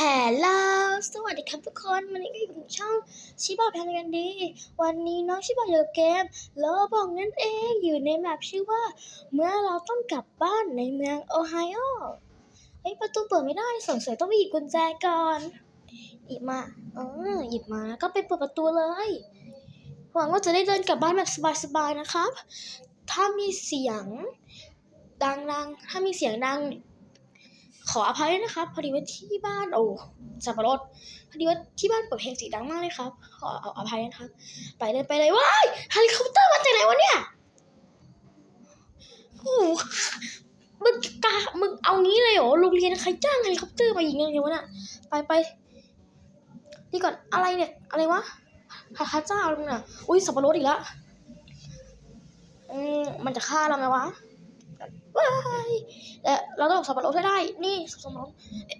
แฮลโหลสวัสดีครับทุกคน วันนี้ก็อยู่กับช่องชิบะแพนกันดี วันนี้น้องชิบะอยู่เกมโลบอกนั่นเอง อยู่ในแมปชื่อว่า เมื่อเราต้องกลับบ้านในเมืองโอไฮโอ เฮ้ย ประตูเปิดไม่ได้สงสัยต้องไปหยิบกุญแจก่อน หยิบมา เออ หยิบมาก็ไปเปิดประตูเลย หวังว่าจะได้เดินกลับบ้านแบบสบายๆนะครับ ถ้ามีเสียงดังๆ ถ้ามีเสียงดัง ขออภัยด้วยนะครับ พอดีว่าที่บ้านโอ้สับปะรดพอดีว่าที่บ้านเปิดเพลงเสียงดังมากเลยครับ ขอเอาอภัยนะครับ ไปเลยไปเลยว้ายเฮลิคอปเตอร์มาจากไหนวะเนี่ยโอ้มึงกามึงเอางี้เลยเหรอโรงเรียนใครจ้างเฮลิคอปเตอร์มายิงอะไรวะน่ะไปไปนี่ก่อนอะไรเนี่ยอะไรวะพระพระเจ้ามึงน่ะอุ้ยสับปะรดอีกแล้วอืมมันจะฆ่าเราไหมวะ ว้ายและเราต้องสับปะรดให้ได้ นี่สับปะรด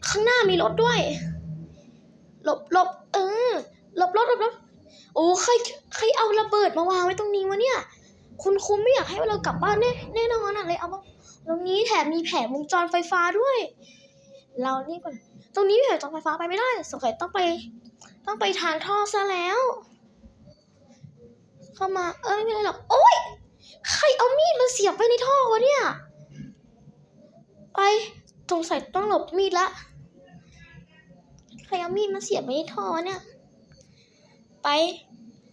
ข้างหน้ามีรถด้วย หลบหลบเออ หลบรถหลบรถโอ้ใครใครเอาระเบิดมาวางไว้ตรงนี้วะเนี่ย คุณคุมไม่อยากให้เรากลับบ้านแน่แน่นอนอะเลยเอามาตรงนี้แถมมีแผงวงจรไฟฟ้าด้วย เรานี่ก่อน ตรงนี้มีแผงวงจรไฟฟ้าไปไม่ได้ สงสัยต้องไป ต้องไปทางท่อซะแล้ว เข้ามา เอ้ยไม่เป็นไรหรอก โอ๊ย ใครเอามีดมาเสียบไว้ในท่อวะเนี่ย ไปสงสัยต้องหลบมีดละ ใครเอามีดมาเสียบไว้ในท่อเนี่ย ไป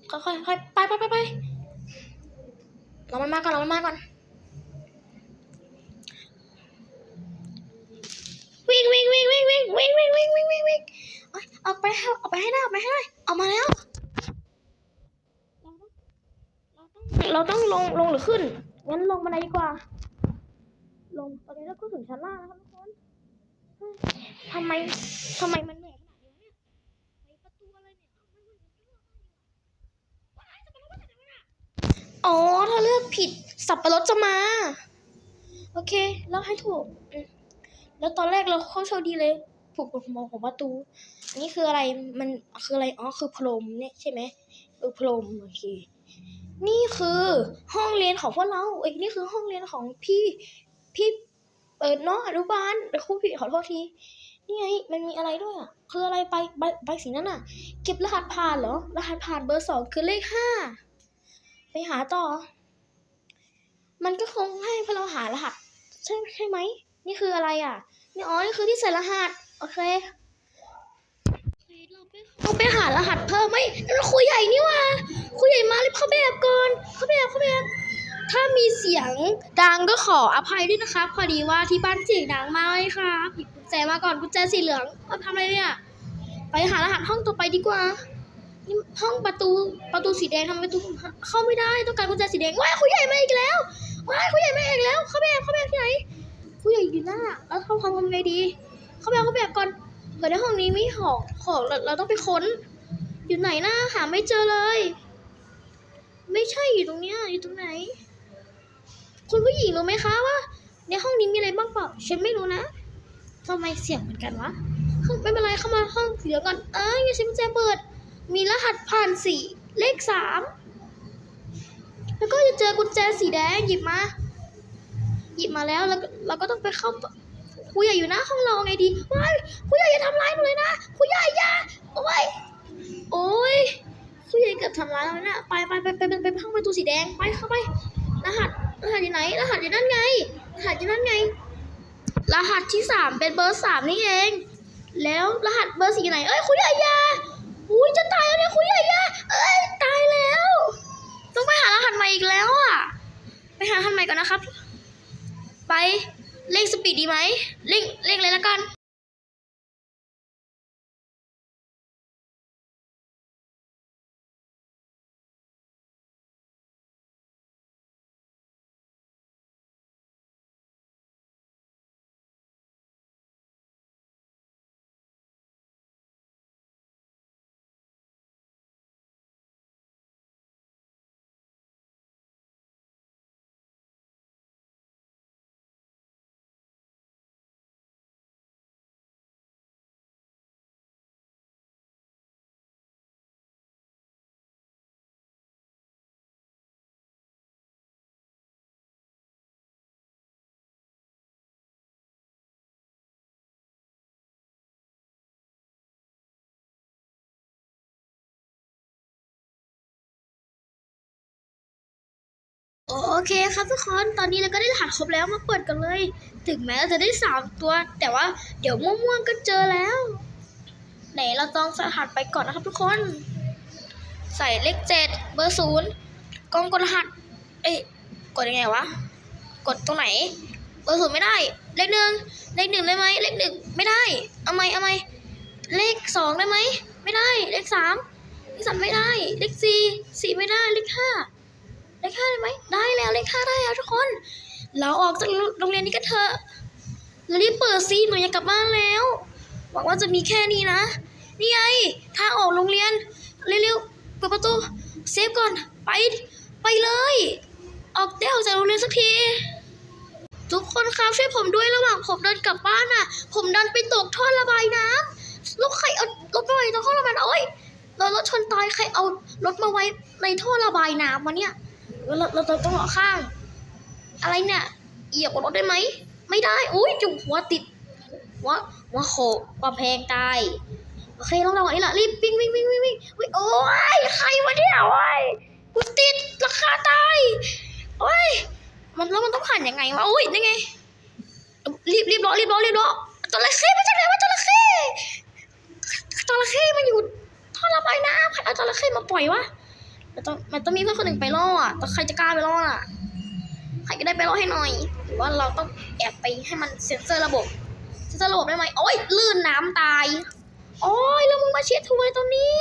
ค่อยๆค่อยไปไปไปไปเรอมันมาก่อนเรอมันมาก่อน วิ่งวิ่งวิ่งวิ่งวิ่งวิ่งวิ่งวิ่งวิ่งวิ่งวิ่งออาไปให้เอาไปให้ได้เอาไปให้ได้เอามาแล้วเราต้องลงลงหรือขึ้นงั้นลงบันไดดีกว่า ลงตอนนี้เราก็ถึงชั้นล่างแล้วครับทุกคนทำไมทำไมมันเหนื่อยขนาดนี้เนี่ยไปประตูอะไรเนี่ยว้าสับปะรดมาจากไหนวะอ๋อถ้าเลือกผิดสับปะรดจะมา โอเค แล้วให้ถูก แล้วตอนแรกเราเข้าโชคดีเลยถูกกฎหมายของประตู อันนี้คืออะไรมันคืออะไรอ๋อคือพรมเนี่ยใช่ไหมเออพรมโอเคนี่คือห้องเรียนของพวกเราเอ้ยนี่คือห้องเรียนของพี่ พี่เปิดน้องอนุบาลเดี๋ยวครูผิดขอโทษที นี่ไงมันมีอะไรด้วยอะ คืออะไรไปใบใบสีนั้นอะ เก็บรหัสผ่านเหรอ รหัสผ่านเบอร์สองคือเลขห้า ไปหาต่อ มันก็คงให้พวกเราหารหัส ใช่ใช่ไหม นี่คืออะไรอะ นี่อ๋อ นี่คือที่ใส่รหัส โอเคเราไปหารหัสเพิ่มไหมนั่นครูใหญ่นี่ว่าครูใหญ่มารีบเข้าแบบก่อน เข้าแบบเข้าแบบ ถ้ามีเสียงดังก็ขออภัยด้วยนะคะพอดีว่าที่บ้านเสียงดังมากเลยครับหยิบกุญแจมาก่อนกุญแจสีเหลืองเอาทำอะไรเนี่ยไปหารหัสห้องต่อไปดีกว่านี่ห้องประตูประตูสีแดงทำไมประตูเข้าไม่ได้ต้องการกุญแจสีแดงว้ายครูใหญ่มาอีกแล้วว้ายครูใหญ่มาอีกแล้ว เข้าแบบเข้าแบบที่ไหนครูใหญ่อยู่หน้าแล้วเข้ามทำไงดี เข้าแบบเข้าแบบก่อนเผื่อในห้องนี้มีของของเราเราต้องไปค้น อยู่ไหนนะหาไม่เจอเลย ไม่ใช่อยู่ตรงเนี้ยอยู่ตรงไหน คุณผู้หญิงรู้ไหมคะว่า ในห้องนี้มีอะไรบ้างเปล่า ฉันไม่รู้นะทำไมเสียงเหมือนกันวะไม่เป็นไรเข้ามาห้องสีเหลืองก่อน เอ้ยอย่าใช้กุญแจเปิด มีรหัสผ่านสี่เลขสามแล้วก็จะเจอกุญแจสีแดงหยิบมา หยิบมาแล้วแล้วเราก็ต้องไปเข้าครูใหญ่อยู่น้าห้องเราไงดีว้ายครูใหญ่อย่าทำร้ายหนูเลยนะครูใหญ่อย่าโอ้ยโอ้ยครูใหญ่เกือบทำร้ายเราเนี่ยไปไปไปไปไปไปไปห้องประตูสีแดงไปเข้าไป หัส รหัสอยู่ไหน รหัสอยู่นั่นไง รหัสอยู่นั่นไง รหัสที่สามเป็นเบอร์สามนี่เอง แล้วรหัสเบอร์สี่ไหน เอ้ยครูใหญ่ย่าอุ้ยจะตายแล้วเนี่ยครูใหญ่ย่าเอ้ย ตายแล้ว ต้องไปหารหัสใหม่อีกแล้วอะ ไปหารหัสใหม่ก่อนนะครับ ไปเลขสปีดดีไหมเลขเลขเลยละกัน โอเคครับทุกคนตอนนี้เราก็ได้รหัสครบแล้วมาเปิดกันเลย ถึงแม้เราจะได้สามตัว แต่ว่าเดี๋ยวม่วงๆก็เจอแล้ว ไหนเราต้องสรหัสไปก่อนนะครับทุกคน ใส่เลขเจ็ดเบอร์ศูนย์กล้องกดรหัส เอ๊ะกดยังไงวะ กดตรงไหน เบอร์ศูนย์ไม่ได้ เลขหนึ่งเลขหนึ่งได้ไหมเลขหนึ่งไม่ได้ เอาไหมเอาไหมเลขสองได้ไหมไม่ได้ เลขสามเลขสามไม่ได้ เลขสี่สี่ไม่ได้เลขห้า เลขห้าได้ไหมได้แล้วเลขห้าได้แล้วทุกคน เราออกจากโรงเรียนนี้กันเถอะเรารีบเปิดซีหนูอยากกลับบ้านแล้วหวังว่าจะมีแค่นี้นะ นี่ไงทางออกโรงเรียนเร็วๆเปิดประตูเซฟก่อนไปไปเลย ออกเต้วจากโรงเรียนสักทีทุกคนครับช่วยผมด้วยระหว่างผมเดินกลับบ้านอะ ผมดันไปตกท่อระบายน้ำแล้วใครเอารถไปไว้ตรงท่อระบายน้ำโอ๊ยเรารถชนตายใครเอารถมาไว้ในท่อระบายน้ำวะเนี่ย เราเราเราต้องเหาข้าง อะไรเนี่ยเหยียบบนรถได้ไหม ไม่ได้อุ้ยจุ่มหัวติดหัวหัวโขกความแพงตายโอเคลองลองอันนี้ละรีบวิ่งวิ่งวิ่งวิ่งวิ่งโอ้ยใครวะเนี่ยโอ้ยกูติดราคาตายโอ้ยมันแล้วมันต้องผ่านยังไงวะโอ้ยนี่ไงรีบรีบรอรีบรอรีบรอจระเข้มาจากไหนวะจระเข้จระเข้มันอยู่ท่อระบายน้ำใครเอาจระเข้มาปล่อยวะ มันต้องมันต้องมีเพื่อนคนหนึ่งไปล่ออะแต่ใครจะกล้าไปล่ออะ ใครก็ได้ไปล่อให้หน่อย หรือว่าเราต้องแอบไปให้มันเซ็นเซอร์ระบบ เซ็นเซอร์ระบบได้ไหมโอ้ยลื่นน้ำตาย โอ้ยแล้วมึงมาเช็ดทัวร์ตรงนี้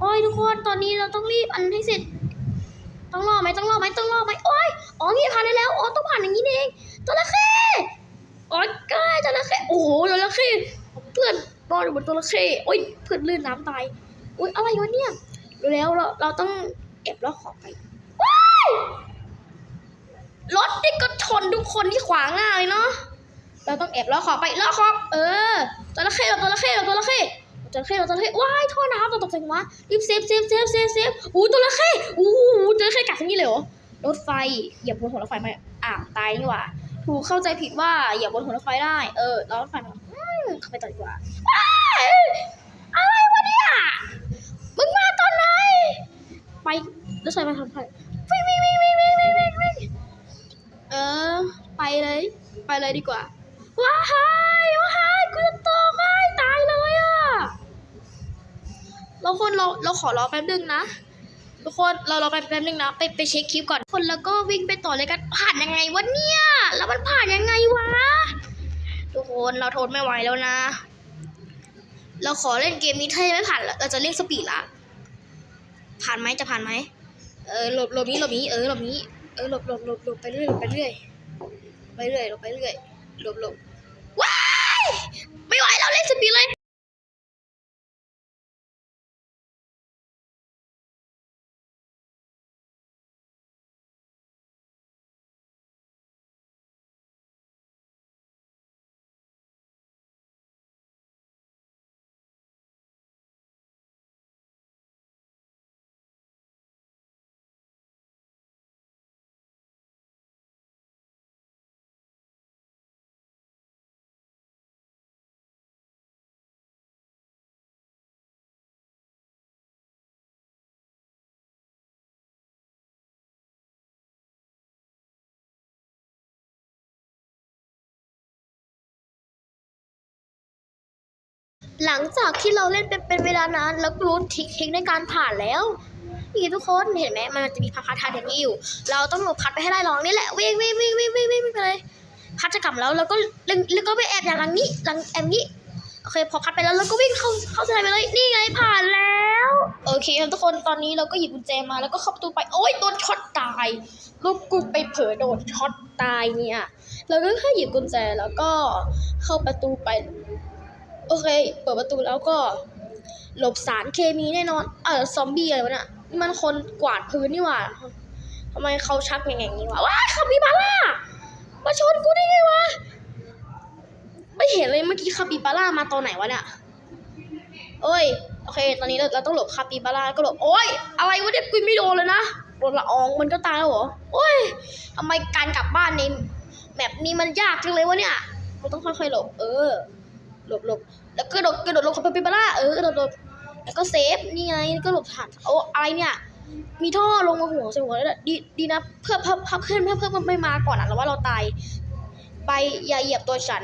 โอ้ยทุกคนตอนนี้เราต้องรีบอันให้เสร็จ ต้องรอไหมต้องรอไหมต้องรอไหมโอ้ยอ๋อนี่ผ่านได้แล้วอ๋อต้องผ่านอย่างนี้เองจระเข้โอ้ยกล้าจระเข้โอ้โหจระเข้เพื่อนนอนอยู่บนจระเข้โอ้ยเพื่อนลื่นน้ำตายโอ้ยอะไรวะเนี่ย แล้วเราเราต้องแอบลอกของไปว้ายรถนี่ก็ชนทุกคนที่ขวางหน้าเลยเนาะเราต้องแอบลอกของไปลอกของเออจระเข้เราจระเข้เราจระเข้จระเข้เราจระเข้ว้ายท่อน้ำเราตกใจวะรีบเซฟเซฟเซฟเซฟเซฟอู้จระเข้อู้จระเข้กัดที่นี่เลยเหรอรถไฟเหยียบบนหัวรถไฟมาอ่าวตายนี่หว่าถูกเข้าใจผิดว่าเหยียบบนหัวรถไฟได้ เออแล้วรถไฟมาอืมเข้าไปต่อดีกว่าว้ายอะไรวะเนี่ย ไรถไฟมาทำไฟวิ่งวิ่งวิ่งวิ่งวิ่งวิ่งวิ่งเออ ไปเลย ไปเลยดีกว่า ว้าฮายว้าฮายกูจะตกไม่ตายเลยอะ เราคนเราเราขอรอแป๊บนึงนะทุกคนเรารอแป๊บนึงนะไปไปเช็คคลิปก่อนคนแล้วก็วิ่งไปต่อเลยกันผ่านยังไงวะเนี่ย แล้วมันผ่านยังไงวะ ทุกคนเราทนไม่ไหวแล้วนะ เราขอเล่นเกมนี้ถ้าไม่ผ่านเราจะเรียกสปีดละ ผ่านไหมจะผ่านไหมเออหลบหลบนี้หลบนี้เออหลบนี้เออหลบหลบหลบหลบไปเรื่อยไปเรื่อยไปเรื่อยหลบไปเรื่อยหลบหลบว้ายไม่ไหวเราเล่นสปีดเลย หลังจากที่เราเล่นเป็นเป็นเวลานานแล้วก็รู้ทิคเทคในการผ่านแล้วนี่ทุกคนเห็นไหมมันจะมีพัดพัดทางอย่างนี้อยู่ เราต้องหลบพัดไปให้ได้ลองนี่แหละวิ่งวิ่งวิ่งวิ่งวิ่งวิ่งไปเลยพัดจะกลับแล้วแล้วก็แล้วแล้วก็ไปแอบอย่างหลังนี้หลังแอบนี้โอเคพอพัดไปแล้วเราก็วิ่งเข้าเข้าสนามไปเลยนี่ไงผ่านแล้วโอเคทุกคนตอนนี้เราก็หยิบกุญแจมาแล้วก็เข้าประตูไปโอ๊ยโดนช็อตตายลูกกูไปเผลอโดนช็อตตายเนี่ยเราก็แค่หยิบกุญแจแล้วก็เข้าประตูไป โอเค เปิดประตูแล้วก็ หลบสารเคมีแน่นอน เออซอมบี้อะไรวะเนี่ยนี่มันคนกวาดพื้นนี่หว่าทำไมเขาชักอย่างงี้วะว้ายคาปิบาร่ามาชนกูได้ไงวะ ไม่เห็นเลยเมื่อกี้คาปิบาร่ามาตอนไหนวะเนี่ยเอ้ย โอเค ตอนนี้เราเราต้องหลบคาปิบาร่าก็หลบ โอ้ย อะไรวะเนี่ยกูไม่โดนเลยนะโดนละอองมันก็ตายแล้วเหรอ โอ้ยทำไมการกลับบ้านในแบบนี้มันยากจังเลยวะเนี่ย มันต้องค่อยๆหลบ เออ หลบหลบแล้วก็กระโดดกระโดดลงคาปิบาร่าเออกระโดดหลบแล้วก็เซฟนี่ไงก็หลบผ่านโอ้อะไรเนี่ยมีท่อลงมาหัวใส่หัวแล้วดีดีนะเพื่อเพื่อเพื่อเพื่อนเพื่อเพื่อไม่มาก่อนอะแล้วว่าเราตายไปอย่าเหยียบตัวฉัน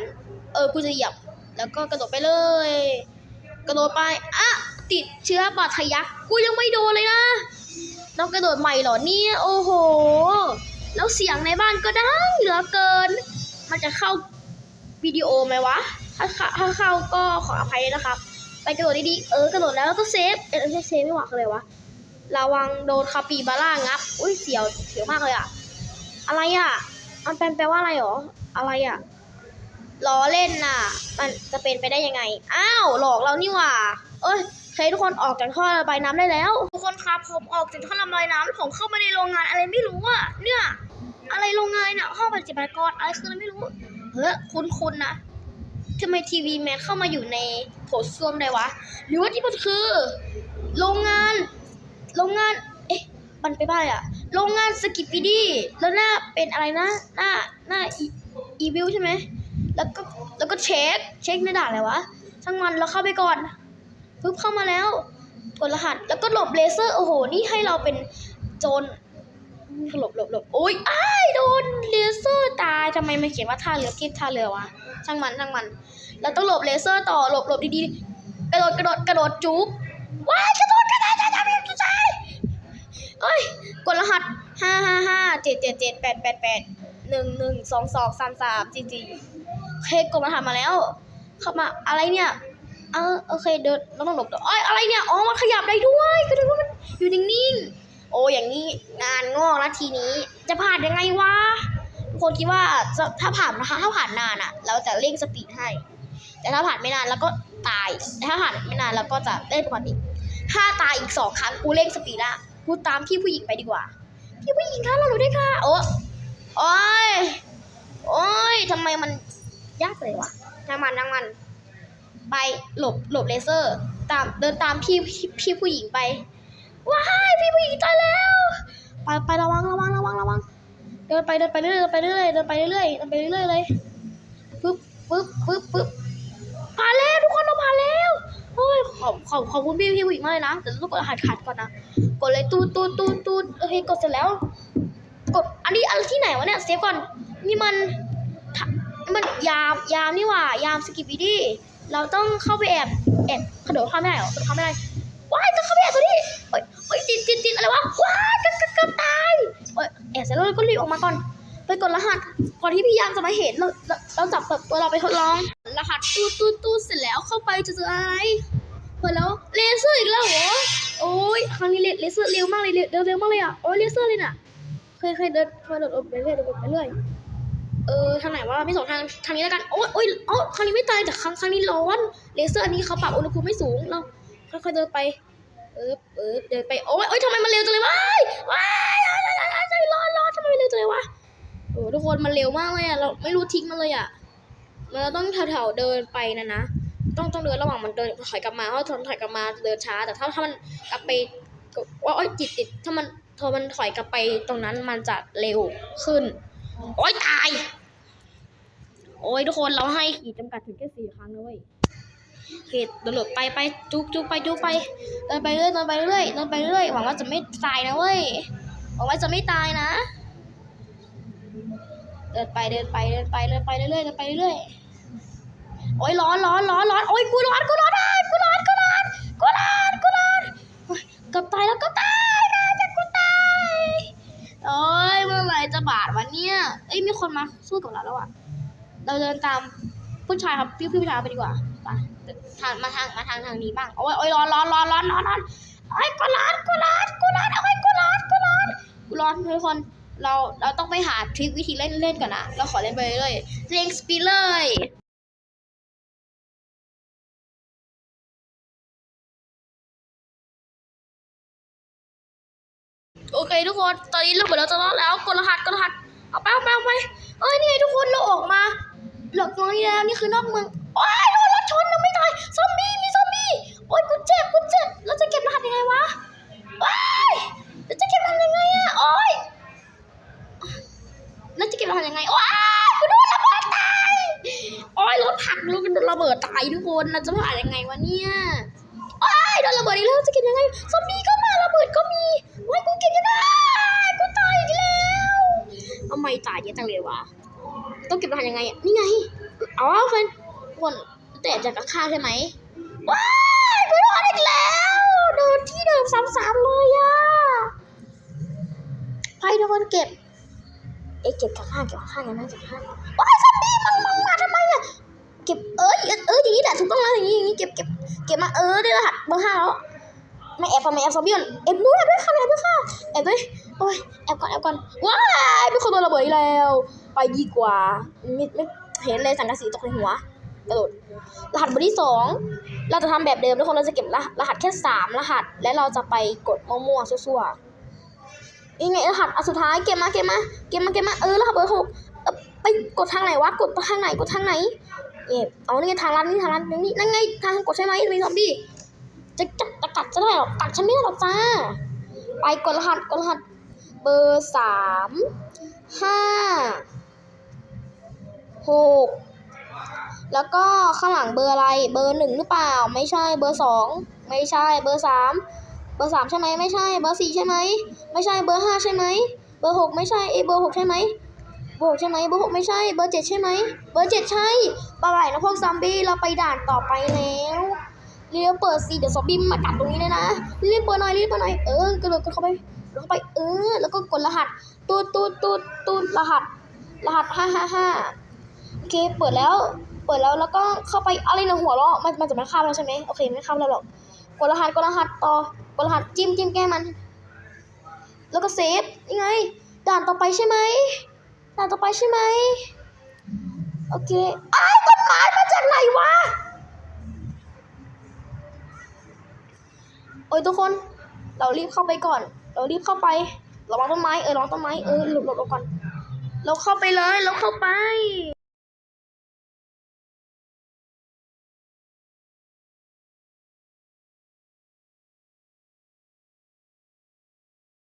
เออกูจะเหยียบ แล้วก็กระโดดไปเลย กระโดดไปอะติดเชื้อบาดทะยักกูยังไม่โดนเลยนะต้องกระโดดใหม่เหรอเนี่ยโอ้โห แล้วเสียงในบ้านก็ดังเหลือเกิน มันจะเข้า วิดีโอไหมวะถ้าเข้าถ้าเข้าก็ขออภัยนะครับ ไปกระโดดดีๆ เออกระโดดแล้วก็เซฟ เอ๊ะไม่ใช่เซฟไม่หวักเลยวะ ระวังโดนคาปีบาร่างับ อุ้ยเสียวเสียวมากเลยอะอะไรอะมันเป็นแปลว่าอะไรหรอ อะไรอะล้อเล่นน่ะ มันจะเป็นไปได้ยังไง อ้าว หลอกเรานี่หว่า เอ้ยเคทุกคนออกจากท่อระบายน้ำได้แล้ว ทุกคนครับผมออกจากท่อระบายน้ำแล้วผมเข้ามาในโรงงานอะไรไม่รู้อะเนี่ย อะไรโรงงานเนี่ยห้องปฏิบัติการอะไรคือไม่รู้ เฮ้ยคุ้นๆนะทำไมทีวีแมนเข้ามาอยู่ในโถส้วมได้วะ หรือว่าที่มันคือ โรงงาน โรงงาน เอ๊ะ มันไปบ้านอะโรงงานสกิปปิดี้แล้วหน้าเป็นอะไรนะ หน้าหน้าอีวิลใช่ไหม แล้วก็แล้วก็เช็ค เช็คในด่านอะไรวะ ช่างมันเราเข้าไปก่อนปึ๊บเข้ามาแล้วกดรหัส แล้วก็หลบเลเซอร์ โอ้โห นี่ให้เราเป็นโจรหลบหลบหลบโอ๊ยอ้า ทำไมมันเขียนว่าท่าเรือที่ท่าเรือวะช่างมันช่างมัน เราต้องหลบเลเซอร์ต่อหลบหลบดีๆ กระโดดกระโดดกระโดดจุ๊บว้ายกระโดดกระโดดกระโดดกระโดดเอ้ยกดรหัสห้าห้าห้าเจ็ดเจ็ดเจ็ดแปดแปดแปดหนึ่งหนึ่งสองสองสามสามจีจีเคกดรหัสมาแล้ว เข้ามาอะไรเนี่ยเออโอเคเดินเราต้องหลบต่อเอ้ยอะไรเนี่ยอ๋อมันขยับได้ด้วยก็นึกว่ามันอยู่นิ่งๆโอ้อย่างนี้งานงอกแล้วทีนี้ จะผ่านยังไงวะ คนคิดว่าถ้าผ่านนะคะถ้าผ่านนานอะเราจะเร่งสปีดให้ แต่ถ้าผ่านไม่นานแล้วก็ตายแต่ถ้าผ่านไม่นานเราก็จะเล่นปกติถ้าตายอีกสองครั้งกูเร่งสปีดละกูตามพี่ผู้หญิงไปดีกว่า พี่ผู้หญิงคะเราหนูด้วยค่ะ โอ้โอ้ยโอ้ยทำไมมันยากเลยวะนางมันนางมัน ไปหลบหลบเลเซอร์ ตามเดินตามพี่พี่พี่ผู้หญิงไปว้ายพี่ผู้หญิงตายแล้ว ไปไประวังระวังระวังระวัง เดินไปเดินไปเรื่อยเดินไปเรื่อยเดินไปเรื่อยเดินไปเรื่อยเลยปึ๊บปึ๊บปึ๊บปึ๊บผ่านแล้วทุกคนเราผ่านแล้วโอ้ยขอบขอบขอบคุณพี่พี่ผู้หญิงมากเลยนะแต่ต้องกดรหัสขัดก่อนนะกดเลยตูดตูดตูดตูดโอเคกดเสร็จแล้ว กดอันนี้อันที่ไหนวะเนี่ยเซฟก่อนนี่มันมันยามยามนี่หว่ายามสกิปปี้ดี้เราต้องเข้าไปแอบแอบกระโดดเข้าไม่ได้หรอกระโดดเข้าไม่ได้ว้ายต้องเข้าไปแอบตัวนี้โอ้ยโอ้ยติดติดติดอะไรวะว้ายกือบ เสร็จแล้วเราก็รีบออกมาก่อน ไปกดรหัส ก่อนที่พี่ยามจะมาเห็นเราเราจับแบบตัวเราไปทดลอง รหัสตูดตูดตูดเสร็จแล้วเข้าไปจะเจออะไรเปิดแล้วเลเซอร์อีกแล้วเหรอโอ้ยครั้งนี้เลเลเซอร์เร็วมากเลยเร็วเร็วมากเลยอะโอ้ยเลเซอร์เลยน่ะเคยเคยเดินเคยเดินไปเรื่อยเดินไปเรื่อยเออทางไหนวะไม่สองทางทางนี้แล้วกันโอ้ยโอ้ยโอ้ครั้งนี้ไม่ตายแต่ครั้งครั้งนี้ร้อนเลเซอร์อันนี้เขาปรับอุณหภูมิไม่สูงเราค่อยๆเดินไป เออเออเดินไปโอ้ยโอ้ยทำไมมันเร็วจังเลยว้ายว้ายว้ายว้ายว้ายใจร้อนร้อนทำไมมันเร็วจังเลยวะโอ้ทุกคนมันเร็วมากเลยอะเราไม่รู้ทิ้งมันเลยอะมันเราต้องแถวๆเดินไปนะนะต้องต้องเดินระหว่างมันเดินถอยกลับมาเพราะถอนถอยกลับมาเดินช้า แต่ถ้าถ้ามันกลับไปว่าโอ้ยจิตติดถ้ามันพอมันถอยกลับไปตรงนั้นมันจะเร็วขึ้น โอ้ยตาย โอ้ยทุกคนเราให้ขีดจำกัดถึงแค่สี่ครั้งนะเว้ย เขตเดินหลบไปไปจุกจุกไปจุกไปเดินไปเรื่อยเดินไปเรื่อยเดินไปเรื่อยหวังว่าจะไม่ตายนะเว้ยหวังว่าจะไม่ตายนะเดินไปเดินไปเดินไปเดินไปเรื่อยเดินไปเรื่อยโอ้ยร้อนร้อนร้อนร้อนโอ้ยกูร้อนกูร้อนอะกูร้อนกูร้อนกูร้อนกูร้อนโอ้ยเกับตายแล้วก็ตายนะจะกูตายโอ้ยเมื่อไหร่จะบาดวันเนี้ยเอ้ยมีคนมาสู้กับเราแล้วอะเราเดินตามผู้ชายครับพี่ผู้ชายไปดีกว่า ไปทางมาทางมาทางทางนี้บ้างโอ้ยโอ้ยร้อนร้อนร้อนร้อนร้อนร้อนโอ้ยกูร้อนกูร้อนกูร้อนโอ้ยกูร้อนกูร้อนกูร้อนทุกคนเราเราต้องไปหาทริควิธีเล่นเล่นก่อนนะเราขอเล่นไปเรื่อยเล่นสปีเลยโอเคทุกคนตอนนี้เราเหมือนเราจะรอดแล้วกดรหัสกดรหัสเอาไปเอาไปเอาไปเอ้ยนี่ทุกคนเราออกมาหลอกน้อยแล้วนี่คือนอกเมืองโอ้ย ไงวะว้ายเราจะเก็บรหัสยังไงอะโอ้ยแล้วจะเก็บรหัสยังไงว้าวกูโดนระเบิดตายโอ้ยรถผักลูกโดนระเบิดตายทุกคนเราจะผ่านยังไงวะเนี่ยว้ายโดนระเบิดอีกแล้วจะเก็บยังไงซอมบี้ก็มาระเบิดก็มีว้ายกูเก็บยังไงกูตายอีกแล้วทำไมตายเยอะจังเลยวะต้องเก็บรหัสยังไงอะนี่ไงเอาเอาคนคนแต่จากข้างๆใช่ไหมว้ายกูโดนอีกแล้ว ที่เดิมซ้ำๆเลยอะใครโดนเก็บ เอ๊ะเก็บข้างเก็บข้างกันนะเก็บข้างว้ายซอมบี้มันมันมาทำไมอะเก็บเอ้ยเอ้ยอย่างนี้แหละถูกต้องแล้วอย่างนี้อย่างนี้เก็บเก็บเก็บมาเออได้รหัสเบอร์ห้าแล้วไม่แอบทำไมแอบซอมบี้ก่อนแอบด้วยแอบด้วยค่ะแอบด้วยค่ะแอบด้วยโอ้ยแอบก่อนแอบก่อนว้ายเป็นคนโดนระเบิดแล้ว ไปดีกว่าไม่ไม่เห็นเลยสังกะสีตกในหัว กระโดดรหัสเบอร์ที่สองเราจะทำแบบเดิมทุกคนเราจะเก็บรหัสแค่สามรหัส และเราจะไปกดมั่วๆซั่วๆยังไงรหัสอันสุดท้ายเก็บมาเก็บมาเก็บมาเก็บมาเออรหัสเบอร์หกไปกดทางไหนวะกดทางไหนกดทางไหนเอ๊ะเอานี่ไงทางลัดนี่ทางลัดนี่นั่นไงทางกดใช่ไหมมีซอมบี้จะจับจะกัดจะได้หรอกัดฉันไม่ได้หรอกจ้า ไปกดรหัสกดรหัสเบอร์สามห้าหก แล้วก็ข้างหลังเบอร์อะไรเบอร์หนึ่งหรือเปล่า ไม่ใช่เบอร์สองไม่ใช่เบอร์สามเบอร์สามใช่ไหมไม่ใช่เบอร์สี่ใช่ไหมไม่ใช่เบอร์ห้าใช่ไหมเบอร์หกไม่ใช่เอเบอร์หกใช่ไหมเบอร์หกใช่ไหมเบอร์หกไม่ใช่เบอร์เจ็ดใช่ไหมเบอร์เจ็ดใช่ปลาไหลนะพวกซอมบี้เราไปด่านต่อไปแล้วเรียกเปิดสิเดี๋ยวซอมบี้มากัดตรงนี้เลยนะรีบเปิดหน่อยรีบเปิดหน่อยเออกระโดดกดเข้าไปกดเข้าไปเออแล้วก็กดรหัสตูดตูดตูดตูดรหัส รหัสห้าห้าห้าโอเคเปิดแล้ว เปิดแล้วแล้วก็เข้าไปอะไรนะหัวเราะมันมันจะไม่ข้ามแล้วใช่ไหมโอเคไม่ข้ามแล้วหรอกกดรหัสกดรหัสต่อกดรหัสจิ้มจิ้มแก้มัน แล้วก็เซฟยังไง ด่านต่อไปใช่ไหมด่านต่อไปใช่ไหมโอเคอ้ายต้นไม้มาจากไหนวะโอ้ยทุกคน เรารีบเข้าไปก่อน เรารีบเข้าไประวังต้นไม้เออระวังต้นไม้เออหลบหลบก่อน เราเข้าไปเลย เราเข้าไป